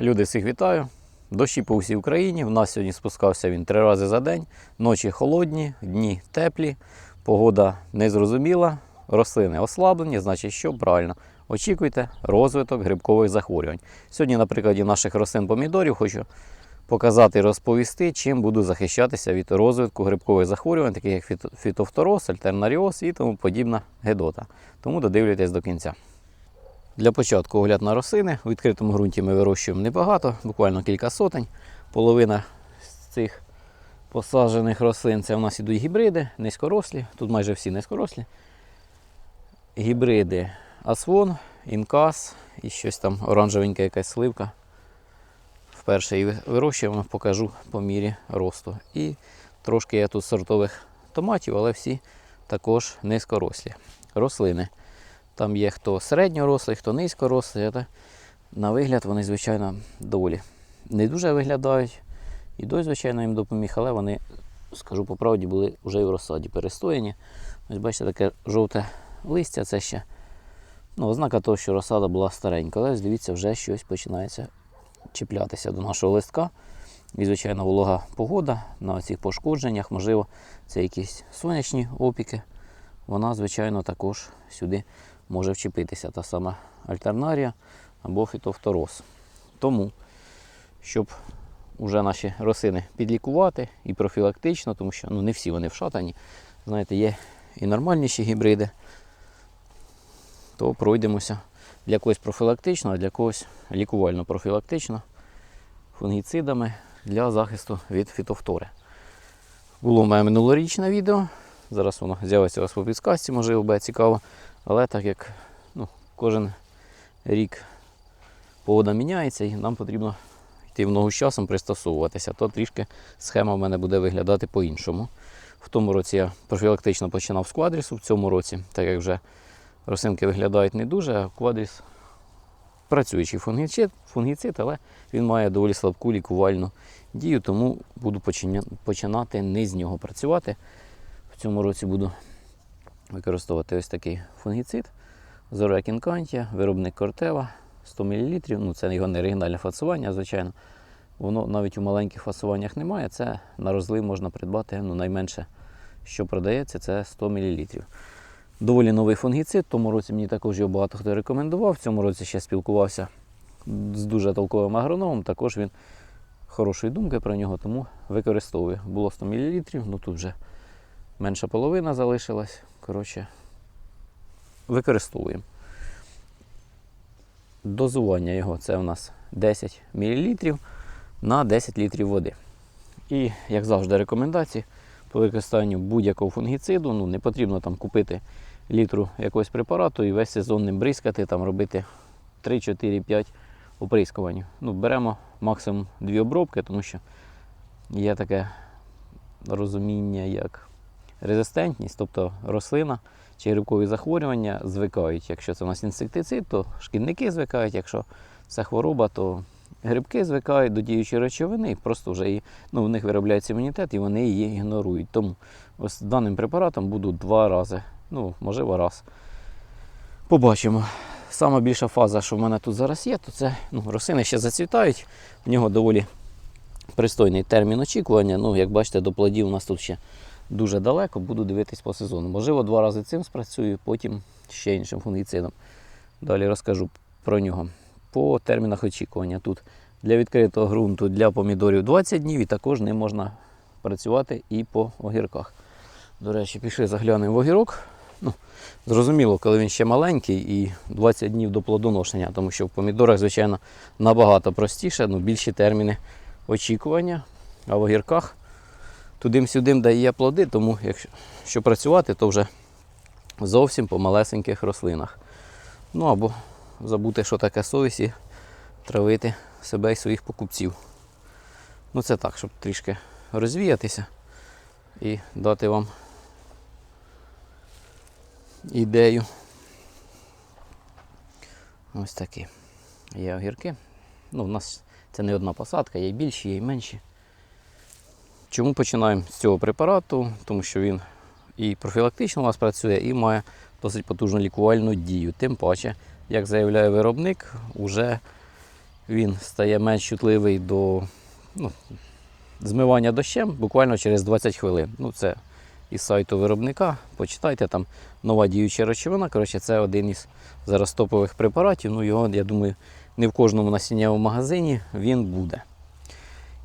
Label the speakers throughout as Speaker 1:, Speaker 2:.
Speaker 1: Люди всіх вітаю. Дощі по всій Україні. В нас сьогодні спускався він три рази за день. Ночі холодні, дні теплі, погода незрозуміла, рослини ослаблені, значить, що правильно. Очікуйте розвиток грибкових захворювань. Сьогодні, на прикладі наших рослин помідорів, хочу показати і розповісти, чим буду захищатися від розвитку грибкових захворювань, таких як фіто- фітофтороз, альтернаріоз і тому подібна гедота. Тому додивлюйтесь до кінця. Для початку огляд на рослини. У відкритому ґрунті ми вирощуємо небагато, буквально кілька сотень. Половина з цих посаджених рослин це у нас ідуть гібриди, низькорослі. Тут майже всі низькорослі. Гібриди Асвон, Інкас і щось там оранжевеньке, якась сливка. Вперше її вирощуємо, покажу по мірі росту. І трошки є тут сортових томатів, але всі також низькорослі. Рослини. Там є хто середньорослий, хто низькорослий. але На вигляд вони, звичайно, доволі не дуже виглядають. І дощ, звичайно, їм допоміг, але вони, скажу по правді, були вже і в розсаді перестояні. Ось бачите, таке жовте листя, це ще ну, ознака того, що розсада була старенька. Але ось дивіться, вже щось починається чіплятися до нашого листка. І, звичайно, волога погода на цих пошкодженнях, можливо, це якісь сонячні опіки. Вона, звичайно, також сюди може вчепитися та сама альтернарія або фітофтороз. Тому, щоб уже наші рослини підлікувати і профілактично, тому що ну, не всі вони вшатані. Знаєте, є і нормальніші гібриди, то пройдемося для когось профілактично, а для когось лікувально-профілактично фунгіцидами для захисту від фітофтори. Було мене минулорічне відео. Зараз воно з'явиться у вас по підсказці, можливо, буде цікаво. Але так як ну, кожен рік погода міняється і нам потрібно йти в ногу з часом пристосовуватися, то трішки схема в мене буде виглядати по-іншому. В тому році я профілактично починав з квадрісу, в цьому році, так як вже рослинки виглядають не дуже, а квадріс працюючий фунгіцид, фунгіцид, але він має доволі слабку лікувальну дію, тому буду починати не з нього працювати. В цьому році буду використовувати ось такий фунгіцид Зорек Інкантія, виробник Кортева 100 мл. Ну, це його не оригінальне фасування, звичайно. Воно навіть у маленьких фасуваннях немає. Це на розлив можна придбати ну, найменше, що продається, це 100 мл. Доволі новий фунгіцид. Тому році мені також його багато хто рекомендував. В цьому році ще спілкувався з дуже толковим агрономом. Також він хорошої думки про нього, тому використовую. Було 100 мл, ну тут вже менша половина залишилась. Коротше, використовуємо. Дозування його це у нас 10 мл на 10 літрів води. І, як завжди, рекомендації по використанню будь-якого фунгіциду. Ну, не потрібно там купити літру якогось препарату і весь сезон ним бризкати, там робити 3, 4, 5 оприскувань. Ну, беремо максимум дві обробки, тому що є таке розуміння, як резистентність, тобто рослина чи грибкові захворювання звикають. Якщо це у нас інсектицид, то шкідники звикають, якщо це хвороба, то грибки звикають до діючої речовини просто вже її, ну, в них виробляється імунітет і вони її ігнорують. Тому ось даним препаратом буду два рази, ну, можливо, раз. Побачимо. Сама більша фаза, що в мене тут зараз є, то це ну, рослини ще зацвітають. В нього доволі пристойний термін очікування. Ну, як бачите, до плодів у нас тут ще дуже далеко, буду дивитись по сезону. Можливо, два рази цим спрацюю, потім ще іншим фунгіцидом. Далі розкажу про нього. По термінах очікування тут для відкритого ґрунту для помідорів 20 днів і також ним можна працювати і по огірках. До речі, пішли заглянемо в огірок. Ну, зрозуміло, коли він ще маленький і 20 днів до плодоношення, тому що в помідорах, звичайно, набагато простіше, ну, більші терміни очікування, а в огірках тудим-сюдим дає плоди, тому якщо що працювати, то вже зовсім по малесеньких рослинах. Ну або забути, що таке совість і травити себе і своїх покупців. Ну це так, щоб трішки розвіятися і дати вам ідею. Ось такі. Є огірки. Ну, у нас це не одна посадка, є й більші, є й менші. Чому починаємо з цього препарату? Тому що він і профілактично у нас працює, і має досить потужну лікувальну дію. Тим паче, як заявляє виробник, уже він стає менш чутливий до ну, змивання дощем буквально через 20 хвилин. Ну, це із сайту виробника. Почитайте там нова діюча речовина. Коротше, це один із зараз топових препаратів. Ну, його, я думаю, не в кожному насіннєвому магазині він буде.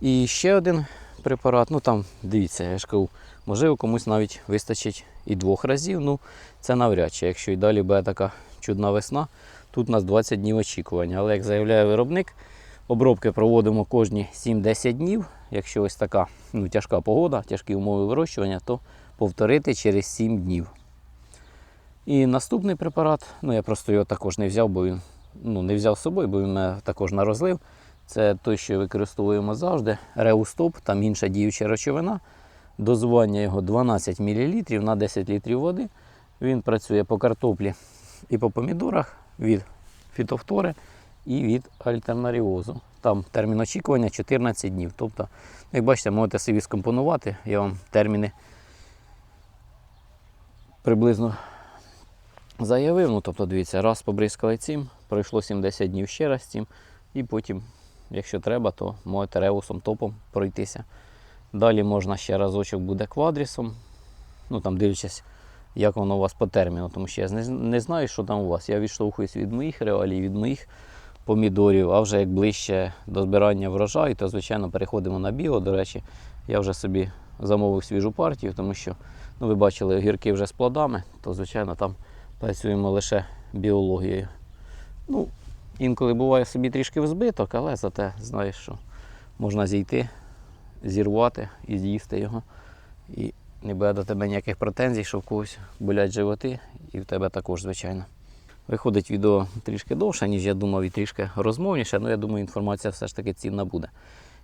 Speaker 1: І ще один препарат, ну там, дивіться, я ж кажу, можливо, комусь навіть вистачить і двох разів. Ну, це навряд чи, якщо і далі буде така чудна весна, тут у нас 20 днів очікування. Але як заявляє виробник, обробки проводимо кожні 7-10 днів. Якщо ось така ну, тяжка погода, тяжкі умови вирощування, то повторити через 7 днів. І наступний препарат, ну я просто його також не взяв, бо він ну, не взяв з собою, бо він мене також на розлив. Це той, що використовуємо завжди. Реустоп, там інша діюча речовина. Дозування його 12 мл на 10 літрів води. Він працює по картоплі і по помідорах від фітофтори і від альтернаріозу. Там термін очікування 14 днів. Тобто, як бачите, можете собі скомпонувати. Я вам терміни приблизно заявив. Ну, тобто, дивіться, раз побризкали цим, пройшло 70 днів ще раз цим, і потім, якщо треба, то можете реусом топом пройтися. Далі можна ще разочок буде квадрісом. Ну там дивлячись, як воно у вас по терміну, тому що я не, знаю, що там у вас. Я відштовхуюсь від моїх реалій, від моїх помідорів, а вже як ближче до збирання врожаю, то звичайно переходимо на біо. До речі, я вже собі замовив свіжу партію, тому що ну, ви бачили огірки вже з плодами, то звичайно там працюємо лише біологією. Ну, інколи буває собі трішки в збиток, але зате знаєш, що можна зійти, зірвати і з'їсти його. І не буде до тебе ніяких претензій, що в когось болять животи, і в тебе також, звичайно. Виходить відео трішки довше, ніж я думав, і трішки розмовніше, але я думаю, інформація все ж таки цінна буде.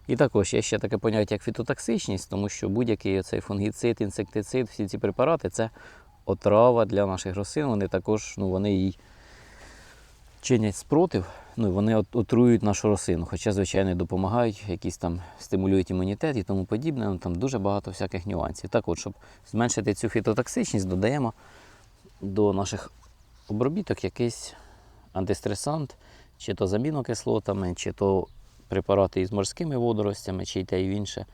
Speaker 1: І також є ще таке поняття, як фітотоксичність, тому що будь-який цей фунгіцид, інсектицид, всі ці препарати це отрава для наших рослин. Вони також ну, вони їй чинять спротив, ну, вони отруюють нашу рослину. Хоча, звичайно, допомагають, якісь там стимулюють імунітет і тому подібне. Ну, там дуже багато всяких нюансів. Так от, щоб зменшити цю фітотоксичність, додаємо до наших обробіток якийсь антистресант, чи то з амінокислотами, чи то препарати із морськими водоростями, чи й те і інше.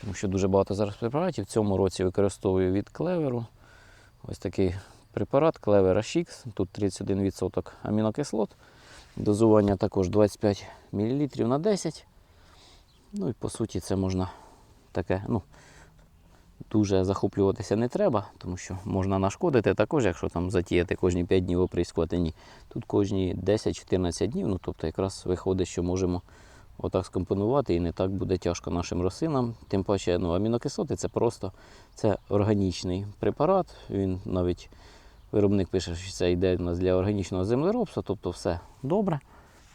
Speaker 1: Тому що дуже багато зараз препаратів. В цьому році використовую від клеверу. Ось такий препарат клевера Шікс. Тут 31% амінокислот. Дозування також 25 мл на 10. Ну і по суті це можна таке, ну, дуже захоплюватися не треба, тому що можна нашкодити також, якщо там затіяти кожні 5 днів оприскувати. Ні. Тут кожні 10-14 днів, ну тобто якраз виходить, що можемо отак скомпонувати і не так буде тяжко нашим рослинам. Тим паче ну, амінокислоти це просто це органічний препарат. Він навіть виробник пише, що це йде у нас для органічного землеробства, тобто все добре.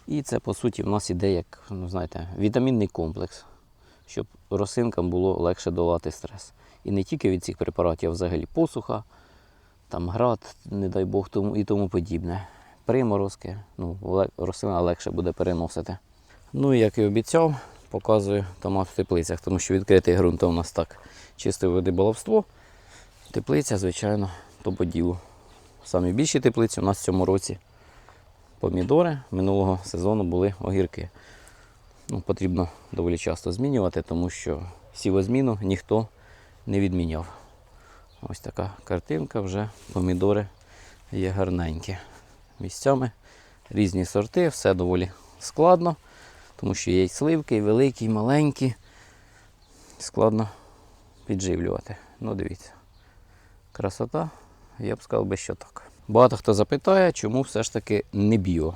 Speaker 1: І це по суті в нас іде як ну, знаєте, вітамінний комплекс, щоб рослинкам було легше долати стрес. І не тільки від цих препаратів, а взагалі посуха, там град, не дай Бог, тому і тому подібне. Приморозки, ну, рослина легше буде переносити. Ну і як і обіцяв, показую томат в теплицях, тому що відкритий ґрунт у нас так чистої води баловство. Теплиця, звичайно, то по ділу. Самі більші теплиці у нас в цьому році помідори минулого сезону були огірки. Ну, потрібно доволі часто змінювати, тому що сівозміну ніхто не відміняв. Ось така картинка, вже помідори є гарненькі. Місцями різні сорти, все доволі складно, тому що є й сливки, і великі, і маленькі. Складно підживлювати. Ну, дивіться. Красота, я б сказав би, що так. Багато хто запитає, чому все ж таки не біо.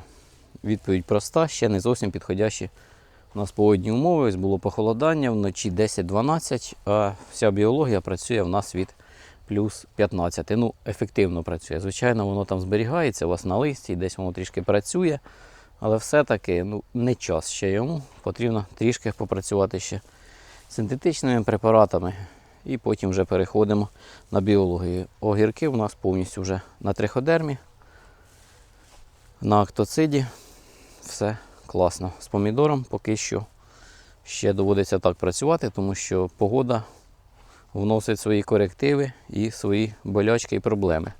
Speaker 1: Відповідь проста, ще не зовсім підходящі у нас погодні умови. Було похолодання, вночі 10-12, а вся біологія працює в нас від плюс 15. Ну, ефективно працює. Звичайно, воно там зберігається у вас на листі, десь воно трішки працює. Але все-таки ну, не час ще йому. Потрібно трішки попрацювати ще синтетичними препаратами. І потім вже переходимо на біологію. Огірки у нас повністю вже на триходермі, на актоциді. Все класно. З помідором поки що ще доводиться так працювати, тому що погода вносить свої корективи і свої болячки і проблеми.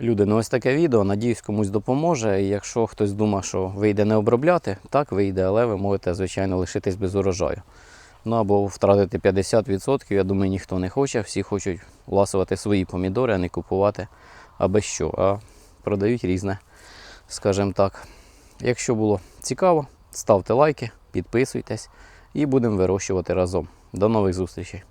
Speaker 1: Люди, ну ось таке відео. Надіюсь, комусь допоможе. Якщо хтось думає, що вийде не обробляти, так вийде, але ви можете, звичайно, лишитись без урожаю. Ну або втратити 50%, я думаю, ніхто не хоче. Всі хочуть ласувати свої помідори, а не купувати аби що. А продають різне, скажімо так. Якщо було цікаво, ставте лайки, підписуйтесь і будемо вирощувати разом. До нових зустрічей!